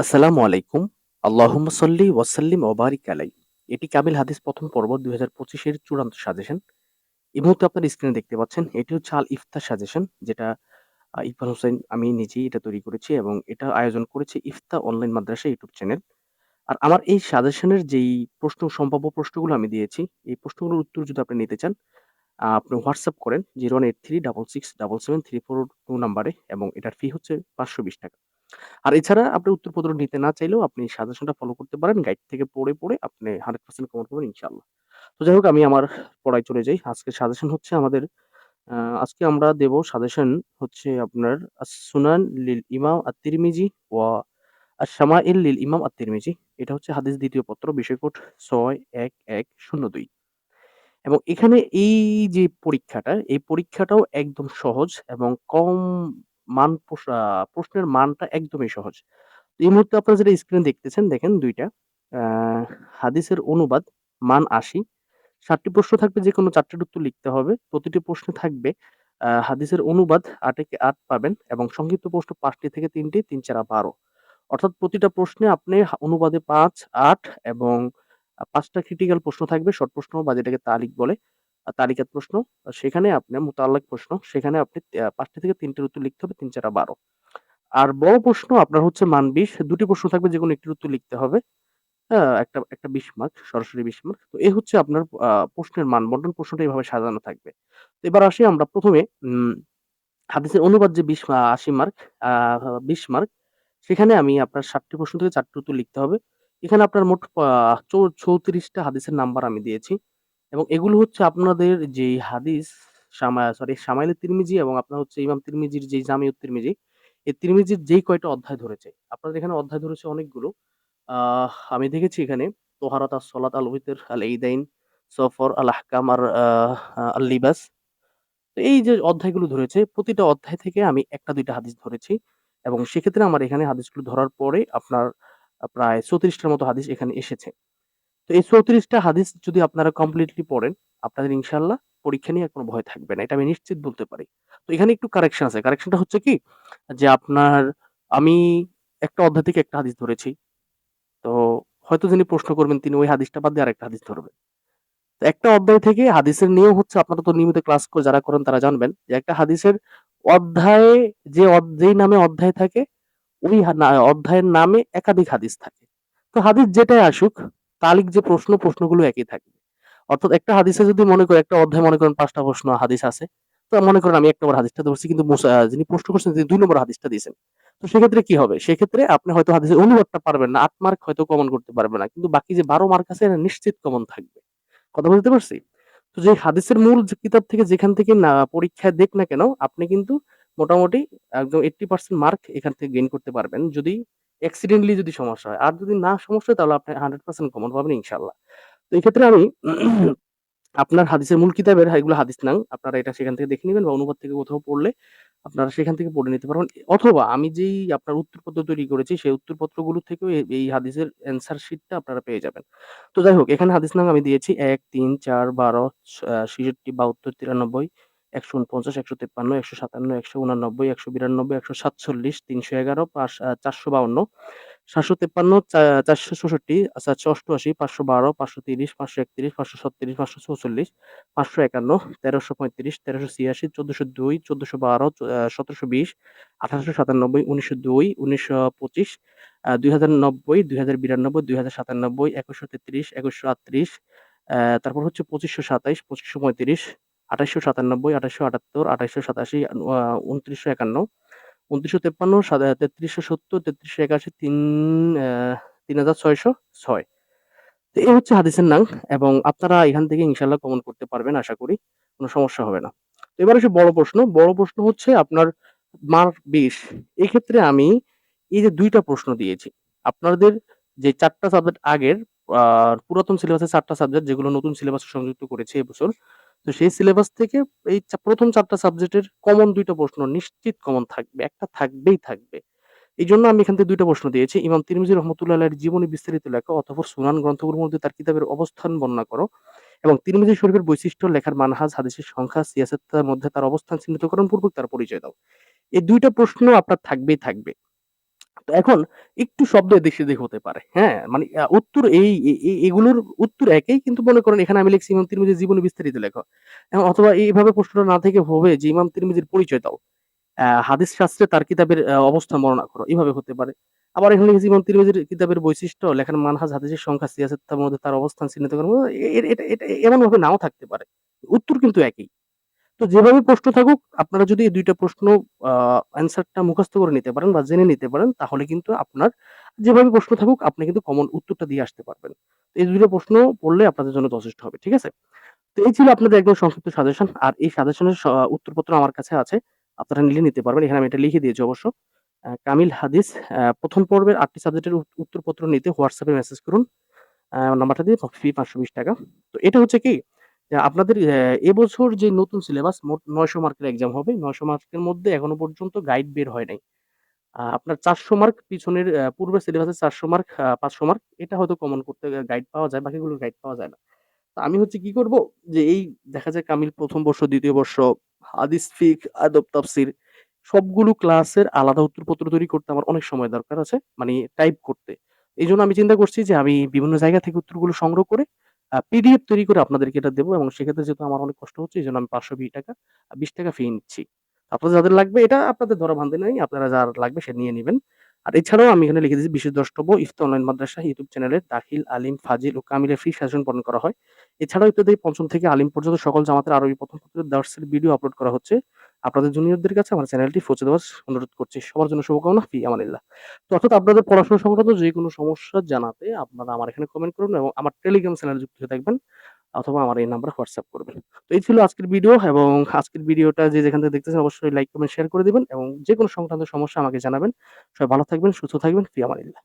আসসালামু আলাইকুম। আল্লাহুম্মা সাল্লি ওয়া সাল্লিম ওয়া আলাই। এটি কামিল হাদিস প্রথম পর্ব দুই হাজার পঁচিশের চূড়ান্ত সাজেশন। এই মুহূর্তে আপনার স্ক্রিনে দেখতে পাচ্ছেন এটি হচ্ছে আল ইফতার সাজেশন যেটা ইকবাল হোসেন আমি নিজেই এটা তৈরি করেছি এবং এটা আয়োজন করেছে ইফতা অনলাইন মাদ্রাসা ইউটিউব চ্যানেল। আর আমার এই সাজেশনের যেই প্রশ্ন সম্ভাব্য প্রশ্নগুলো আমি দিয়েছি, এই প্রশ্নগুলোর উত্তর যদি আপনি নিতে চান, আপনি হোয়াটসঅ্যাপ করেন 01836677734 নাম্বারে এবং এটার ফি হচ্ছে ৳৫২০ আর এছাড়া আপনি উত্তরপত্র নিতে না চাইলেও আপনি সাজেশনটা ফলো করতে পারেন। গাইড থেকে পড়ে, পড়ে আপনি 100% কমন পাবেন ইনশাআল্লাহ। তো যাই হোক আমি আমার পড়ায় চলে যাই। আজকের সাজেশন হচ্ছে আমাদের আজকে আমরা দেব সাজেশন হচ্ছে আপনার আস-সুনান লিল ইমাম আত-তিরমিজি ওয়া আশ-শামাইল লিল ইমাম আত-তিরমিজি। এটা হচ্ছে হাদিস দ্বিতীয় পত্র বিষয়কোড ছয় এক এক শূন্য দুই এবং এখানে এই যে পরীক্ষাটা, এই পরীক্ষাটাও একদম সহজ এবং কম মান প্রশ্নের মানটা একদমই সহজ। এই মুহূর্তে আপনারা যেটা স্ক্রিনে দেখতেছেন দেখেন ২ টা আ হাদিসের অনুবাদ মান ৮০ ৭ টি প্রশ্ন থাকবে যেকোনো ৪ টির উত্তর লিখতে হবে। প্রতিটি প্রশ্নে থাকবে হাদিসের অনুবাদ ৮ একে ৮ পাবেন এবং সংক্ষিপ্ত প্রশ্ন ৫ টি থেকে ৩ টি, ৩ ৪ ১২ অর্থাৎ প্রতিটা প্রশ্নে আপনি অনুবাদে ৫, ৮ এবং আ ৫ টা ক্রিটিক্যাল প্রশ্ন থাকবে শর্ট প্রশ্ন বা যেটাকে তালিক বলে। আ তালিকাত প্রশ্ন। সেখানে আপনি মোতাল্লাক প্রশ্ন। সেখানে আপনি আ ৫ টি থেকে ৩ টির উত্তর লিখতে হবে ৩ ৪ ১২ আর বড় প্রশ্ন আপনার হচ্ছে মান ২০ ২ টি প্রশ্ন থাকবে যেকোনো একটির উত্তর লিখতে হবে। একটা একটা ২০ মার্ক, সরাসরি ২০ মার্ক। তো এ হচ্ছে আপনার প্রশ্নের মান বন্টন প্রশ্নটা এভাবে সাজানো থাকবে। তো এবার আসি আমরা ১ম এ উম হাদিসের অনুবাদ যে বিশ আশি মার্ক ২০ মার্ক সেখানে আমি আপনার ৭ টি প্রশ্ন থেকে চারটি উত্তর লিখতে হবে। এখানে আপনার মোট আ চৌ ৩৪ টা হাদিসের নাম্বার আমি দিয়েছি এবং এগুলো হচ্ছে আপনাদের যেই হাদিস সরি শামাইলে তিরমিজি এবং আপনার হচ্ছে ইমাম তিরমিজির যেই জামিউত তিরমিজি, এই তিরমিজির যেই কয়টা অধ্যায় ধরেছে, আপনাদের এখানে অধ্যায় ধরেছে অনেকগুলো। আমি দেখেছি এখানে তোহারাত আস-সলাত, আল-উইতর, আল-ঈদাইন, সফর, আল-আহকাম আর আল-লিবাস। তো এই যে অধ্যায়গুলো ধরেছে, প্রতিটা অধ্যায় থেকে আমি একটা দুইটা হাদিস ধরেছি এবং সেক্ষেত্রে আমার এখানে হাদিসগুলো ধরার পরে আপনার প্রায় চৌত্রিশটার মতো হাদিস এখানে এসেছে। তো এই ৩৪ টা হাদিস যদি আপনারা কমপ্লিটলি পড়েন, আপনাদের ইনশাআল্লাহ পরীক্ষা নিয়ে কোন ভয় থাকবে না। এটা আমি নিশ্চিত বলতে পারি। তো এখানে একটু কারেকশন আছে। কারেকশনটা হচ্ছে কি? যে আপনার আমি একটা অধ্যায় থেকে একটা হাদিস ধরেছি। তো হয়তো যিনি প্রশ্ন করবেন তিনি ওই হাদিসটা বাদ দিয়ে আরেকটা হাদিস ধরবেন। তো একটা অধ্যায় থেকে হাদিসের নিয়ম হচ্ছে আপনারা তো নিয়মিত ক্লাস করে যারা করেন তারা জানবেন যে একটা হাদিসের অধ্যায়ে যে অদ যেই নামে অধ্যায় থাকে ওই অধ্যায়ের নামে একাধিক হাদিস থাকে। তো হাদিস যেটাই আসুক, তালিক যে প্রশ্ন, প্রশ্নগুলো একই থাকবে। অর্থাৎ একটা হাদিসে যদি মনে করেন একটা অধ্যায়ে মনে করেন ৫ টা প্রশ্ন হাদিস আছে। তো মনে করেন আমি ১ নম্বর হাদিসটা ধরছি কিন্তু যিনি প্রশ্ন করছেন তিনি ২ নম্বর হাদিসটা দিয়েছেন। তো সেক্ষেত্রে কি হবে? সেক্ষেত্রে আপনি হয়তো হাদিসের অনুবাদটা পারবেন না। ৮ মার্ক হয়তো কমন করতে পারবেন না। কিন্তু বাকি যে ১২ মার্ক আছে নিশ্চিত কমন থাকবে। কথা বুঝতে পারছি? তো যে হাদিসের মূল কিতাব থেকে যেখান থেকে না পরীক্ষায় দেখ না কেন, আপনি কিন্তু মোটামুটি একদম 80% মার্ক এখান থেকে গেইন করতে পারবেন। যদি অ্যাক্সিডেন্টালি যদি সমস্যা হয়। আর যদি না সমস্যা হয় তাহলে আপনি 100% কমন পাবেন ইনশাল্লাহ তো এক্ষেত্রে আমি আপনার হাদিসের মূল কিতাবের এগুলো হাদিস নাং। আপনারা এটা সেখান থেকে দেখে নেবেন বা অনুবাদ থেকে কোথাও পড়লে আপনারা সেখান থেকে পড়ে নিতে পারবেন। অথবা আমি যেই আপনার উত্তরপত্র তৈরি করেছি সেই উত্তরপত্রগুলো থেকেও এই হাদিসের অ্যান্সার শিটটা আপনারা পেয়ে যাবেন। তো যাই হোক এখানে হাদিস নাং আমি দিয়েছি ১, ৩, ৪, ১২, ছ আ ৬৬, ৭২, ৯৩, ১৪৯, ১৫৩, ১৫৭, ১৮৯, ১৯২, ১৪৭, ৩১১, পাঁচ আ ৪৫২, ৭৫৩, চা ৪৬৪, ৪৮৮, ৫১২, ৫৩০, ৫৩১, ৫৩৬, ৫৪৪, ৫৫১, ১৩৩৫, ১৩৮৬, ১৪০২, ১৪১২, চ আ ১৭২০, ১৮৯৭, ১৯০২, ১৯২৫, আ ২০৯০, ২০৯২, ২০৯৭, ২১৩৩, ২১৩৮, অ্যা তারপর হচ্ছে ২৫২৭, ২৫৩৫, ২৮৯৭, ২৮৭৮, ২৮৮৭, আ ২৯৫১, ২৯৫৩, সা ৩৩৭০, ৩৩৮১, ৩ অ্যা ৩৬০৬। তো এই হচ্ছে হাদিসের নাম এবং আপনারা এখান থেকে ইনশাআল্লাহ কমন করতে পারবেন আশা করি। কোন সমস্যা হবে না। তো এবার আসি বড় প্রশ্ন। বড় প্রশ্ন হচ্ছে আপনার মার্ক ২০ এক্ষেত্রে আমি এই যে ২ টা প্রশ্ন দিয়েছি। আপনাদের যে ৪ টা সাবজেক্ট আগের পুরাতন সিলেবাসের ৪ টা সাবজেক্ট যেগুলো নতুন সিলেবাসে সংযুক্ত করেছি এবছর। তো সেই সিলেবাস থেকে এই চা ১ম ৪ টা সাবজেক্টের কমন ২ টা প্রশ্ন নিশ্চিত কমন থাকবে। একটা থাকবেই থাকবে। এজন্য আমি এখান থেকে ২ টা প্রশ্ন দিয়েছি। ইমাম তিরমিজি রহমাতুল্লাহ আলাইহির জীবনী বিস্তারিত লেখা অথবা সুনান গ্রন্থগুলোর মধ্যে তার কিতাবের অবস্থান বর্ণনা করো এবং তিরমিজি শরীফের বৈশিষ্ট্য, লেখার মানহাজ, হাদিসের সংখ্যা, সিয়াসতের মধ্যে তার অবস্থান চিহ্নিতকরণ পূর্বক তার পরিচয় দাও। এই দুইটা প্রশ্ন আপনার থাকবেই থাকবে। এখন একটু শব্দ এদিক সেদিক হতে পারে। হ্যাঁ? মানে উত্তর এই এগুলোর উত্তর একই কিন্তু মনে করেন এখানে আমি লিখছি ইমাম তিরমিজির জীবনী বিস্তারিত লেখো। অথবা এইভাবে প্রশ্নটা না থেকে হবে যে ইমাম তিরমিজির পরিচয় দাও। হাদিস শাস্ত্রে তার কিতাবের আ অবস্থান বর্ণনা করো। এভাবে হতে পারে। আবার এখানে লিখেছি ইমাম তিরমিজির কিতাবের বৈশিষ্ট্য, লেখার মানহাজ, হাদিসের সংখ্যা, সিয়াসত তার মধ্যে তার অবস্থান চিহ্নিত করা। এটা এটা এমনভাবে নাও থাকতে পারে। উত্তর কিন্তু একই। তো যেভাবে প্রশ্ন থাকুক, আপনারা যদি এই ২ টা প্রশ্ন, আ অ্যান্সার টা মুখস্থ করে নিতে পারেন বা জেনে নিতে পারেন, তাহলে কিন্তু আপনার যেভাবে প্রশ্ন থাকুক, আপনি কিন্তু কমন উত্তরটা দিয়ে আসতে পারবেন। এই ২ টা প্রশ্ন পড়লে আপনাদের জন্য যথেষ্ট হবে। ঠিক আছে? তো এই ছিল আপনাদের একদম সংক্ষিপ্ত সাজেশন। আর এই সাজেশনের উত্তরপত্র আমার কাছে আছে। আপনারা নিলে নিতে পারবেন। এখানে আমি এটা লিখে দিয়েছি অবশ্য। কামিল হাদিস ১ম পর্বের আটটি সাবজেক্টের উত্তরপত্র নিতে হোয়াটসঅ্যাপে মেসেজ করুন। নাম্বারটা দিয়ে ফি ৳৫২০ তো এটা হচ্ছে কি আপনাদের এবছর যে নতুন সিলেবাস মোট ৯০০ মার্কের এক্সাম হবে। ৯০০ মার্কের মধ্যে এখনও পর্যন্ত গাইড বের হয় নাই। আপনার ৪০০ মার্ক পিছনের আ পূর্বের সিলেবাসে ৪০০ মার্ক, পাঁচশো মার্ক এটা হয়তো কমন করতে গাইড পাওয়া যায়। বাকিগুলো গাইড পাওয়া যায় না। তো আমি হচ্ছে কি করব যে এই দেখা যায় কামিল প্রথম বর্ষ, দ্বিতীয় বর্ষ, হাদিস, ফিক, আদব, তাফসির সবগুলো ক্লাসের আলাদা উত্তরপত্র তৈরি করতে আমার অনেক সময় দরকার আছে। মানে টাইপ করতে। এজন্য আমি চিন্তা করছি যে আমি বিভিন্ন জায়গা থেকে উত্তরগুলো সংগ্রহ করে পিডিএফ তৈরি করে আপনাদেরকে এটা দেবো এবং সেক্ষেত্রে যেহেতু আমার অনেক কষ্ট হচ্ছে এই জন্য আমি পাঁচশো বিশ টাকা বিশ টাকা ফি নিচ্ছি। আপনাদের যাদের লাগবে এটা আপনাদের ধরা-বাঁধা নাই। আপনারা যার লাগবে সে নিয়ে নিবেন। আর এছাড়াও আমি এখানে লিখে দিয়েছি বিশেষ দ্রষ্টব্য ইফতা অনলাইন মাদ্রাসা ইউটিউব চ্যানেলে দাখিল, আলিম, ফাজিল ও কামিলের ফ্রি সাজেশন পালন করা হয়। এছাড়াও ইত্যাদি ৫ম থেকে আলিম পর্যন্ত সকল জামাতের আরবি প্রথম পত্রের দার্সের ভিডিও আপলোড করা হচ্ছে। আপনাদের জুনিয়রদের কাছে আমার চ্যানেলটি পৌঁছে দেওয়ার অনুরোধ করছি। সবার জন্য শুভকামনা। ফি আমানিল্লাহ। তো অর্থাৎ আপনাদের পড়াশোনা সংক্রান্ত যে কোনো সমস্যা জানাতে আপনারা আমার এখানে কমেন্ট করুন এবং আমার টেলিগ্রাম চ্যানেলে যুক্ত হয়ে থাকবেন অথবা আমার এই নাম্বারে হোয়াটসঅ্যাপ করবেন। তো এই ছিল আজকের ভিডিও এবং আজকের ভিডিওটা যে যেখান থেকে দেখতেছেন অবশ্যই লাইক, কমেন্ট, শেয়ার করে দেবেন এবং যে কোনো সংক্রান্ত সমস্যা আমাকে জানাবেন। সবাই ভালো থাকবেন, সুস্থ থাকবেন। ফি আমানিল্লাহ।